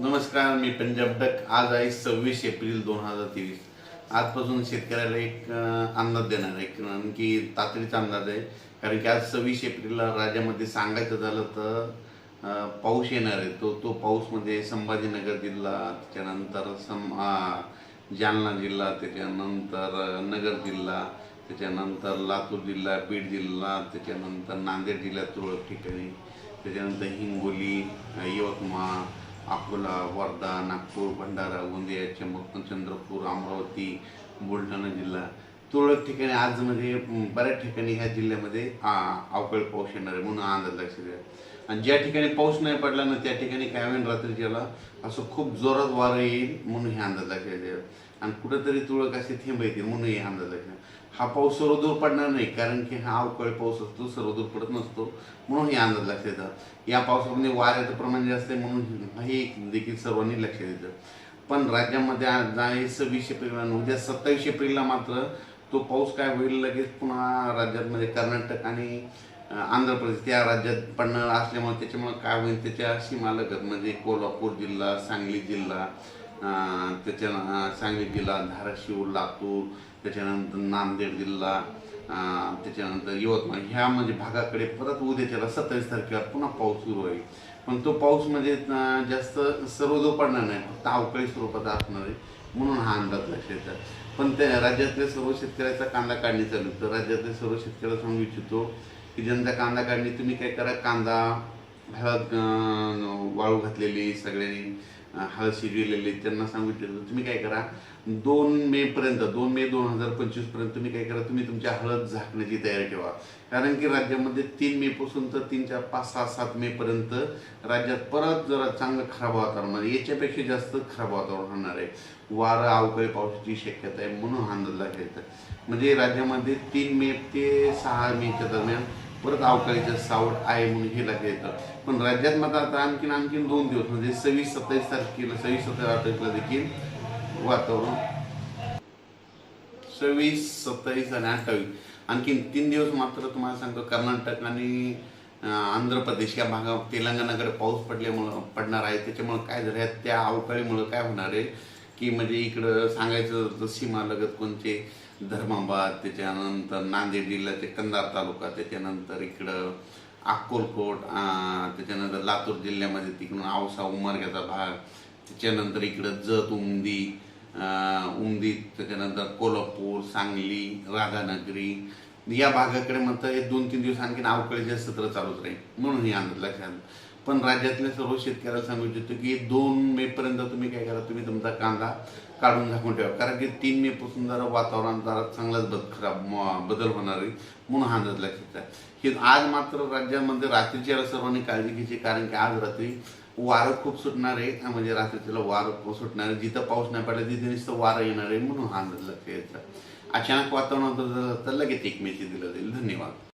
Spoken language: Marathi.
नमस्कार मी पंजाब डक. आज आहे सव्वीस एप्रिल दोन हजार तेवीस. आजपासून शेतकऱ्याला एक अंदाज देणार आहे. कारण की तातडीचा अंदाज आहे. कारण की आज सव्वीस एप्रिलला राज्यामध्ये सांगायचं झालं तर पाऊस येणार आहे. तो तो पाऊसमध्ये म्हणजे संभाजीनगर जिल्हा त्याच्यानंतर सम जालना जिल्हा त्याच्यानंतर नगर जिल्हा त्याच्यानंतर लातूर जिल्हा बीड जिल्हा त्याच्यानंतर नांदेड जिल्ह्यात तुरळक ठिकाणी त्याच्यानंतर हिंगोली यवतमाळ अकोला वर्धा नागपूर भंडारा गोंदिया चंद्रपूर अमरावती बुलढाणा जिल्हा. तुरळक ठिकाणी आज म्हणजे अं, बऱ्याच ठिकाणी ह्या जिल्ह्यामध्ये अवकाळी पाऊस येणार आहे म्हणून हा अंदाज लक्षात द्या. आणि ज्या ठिकाणी पाऊस नाही पडला ना त्या ठिकाणी काय होईल रात्रीच्याला? असं खूप जोरात वारं येईल म्हणून हे अंदाज लक्षात द्या. आणि कुठंतरी तुरळक असे थेंब येतील म्हणून हे अंदाज लक्षात. हा पाऊस सर्वदूर पडणार नाही कारण की हा अवकाळी पाऊस असतो सर्वदूर पडत नसतो म्हणून हे अंदाज लक्षात येतात या पावसामध्ये वाऱ्याचं प्रमाण जास्त आहे म्हणून हे देखील सर्वांनी लक्षात येतं पण राज्यामध्ये सव्वीस एप्रिल आणि उद्या सत्तावीस एप्रिलला मात्र तो पाऊस काय होईल लगेच पुन्हा राज्यातमध्ये कर्नाटक आणि आंध्र प्रदेश त्या राज्यात पडणार असल्यामुळे त्याच्यामुळे काय होईल त्याच्या सीमालगत म्हणजे कोल्हापूर जिल्हा सांगली जिल्हा त्याच्या सांगली जिल्हा धाराशिव लातूर त्याच्यानंतर नांदेड जिल्हा त्याच्यानंतर यवतमाळ ह्या म्हणजे भागाकडे परत उद्याच्याला सत्तावीस तारखेला पुन्हा पाऊस सुरू होईल पण तो पाऊस म्हणजे जास्त सर्वजो पडणार नाही फक्त अवकाळी स्वरूपात असणार आहे म्हणून हा अंदाज लक्षात येतात पण त्या राज्यातल्या सर्व शेतकऱ्याचा कांदा काढणी चालू तर राज्यातल्या सर्व शेतकऱ्याला सांगू इच्छितो की ज्यांचा कांदा काढणी तुम्ही काय करा कांदा हळद वाळू घातलेली सगळ्यांनी. हळद शिजविलेली त्यांना सांगू तुम्ही काय करा दोन मे पर्यंत दोन मे दोन हजार पंचवीसपर्यंत तुम्ही काय करा तुम्ही तुमच्या हळद झाकण्याची तयारी ठेवा. कारण की राज्यामध्ये तीन मे पासून तर तीन चार पाच सहा सात मे पर्यंत राज्यात परत जरा चांगलं खराब वातावरण म्हणजे याच्यापेक्षा जास्त खराब वातावरण होणार आहे. वारं अवकाळी पावसाची शक्यता आहे म्हणून हा अंदाज म्हणजे राज्यामध्ये तीन मे ते सहा मेच्या दरम्यान परत अवकाळीचं सावड आहे म्हणून हे लक्षात येतं. पण राज्यात मात्र आता आणखीन आणखीन दोन दिवस म्हणजे सव्वीस सत्तावीस तारखेला सव्वीस सत्तावीस तारखेला देखील वातावरण सव्वीस सत्तावीस आणि अठ्ठावीस. आणखीन तीन दिवस मात्र तुम्हाला सांगतो कर्नाटक आणि आंध्र प्रदेश या भागात तेलंगणाकडे पाऊस पडल्यामुळं पडणार आहे. त्याच्यामुळं काय झालं आहे, त्या अवकाळीमुळं काय होणार आहे? की म्हणजे इकडं सांगायचं तर सीमालगत कोणते धर्माबाद त्याच्यानंतर नांदेड जिल्ह्याचे कंधार तालुका त्याच्यानंतर इकडं अक्कोलकोट त्याच्यानंतर लातूर जिल्ह्यामध्ये तिकडून औसा उमरग्याचा भाग त्याच्यानंतर इकडं जत उमदी उमदी त्याच्यानंतर कोल्हापूर सांगली राधानगरी या भागाकडे म्हणतं हे दोन तीन दिवस आणखी अवकाळीचे सत्र चालूच राहील म्हणून हे अंदाज लक्षात आलं. पण राज्यातल्या सर्व शेतकऱ्याला सांगू इच्छितो की दोन मे पर्यंत तुम्ही काय करा तुम्ही तुमचा कांदा काढून झाकून ठेवा. कारण की तीन मे पासून जरा वातावरण जरा चांगलाच बद खराब बदल होणार आहे म्हणून हा अंदाज लक्षात आहे हे आज मात्र राज्यामध्ये रात्रीच्या सर्वांनी काळजी घ्यायची कारण की आज रात्री वारं खूप सुटणार आहे. म्हणजे रात्रीच्याला वारं सुटणार आहे. जिथं पाऊस नाही पडला तिथे नुसतं वारं येणार आहे म्हणून हा अंदाज लक्षात यायचा अचानक वातावरण तर लगेच एक मेसेज दिलं जाईल. धन्यवाद.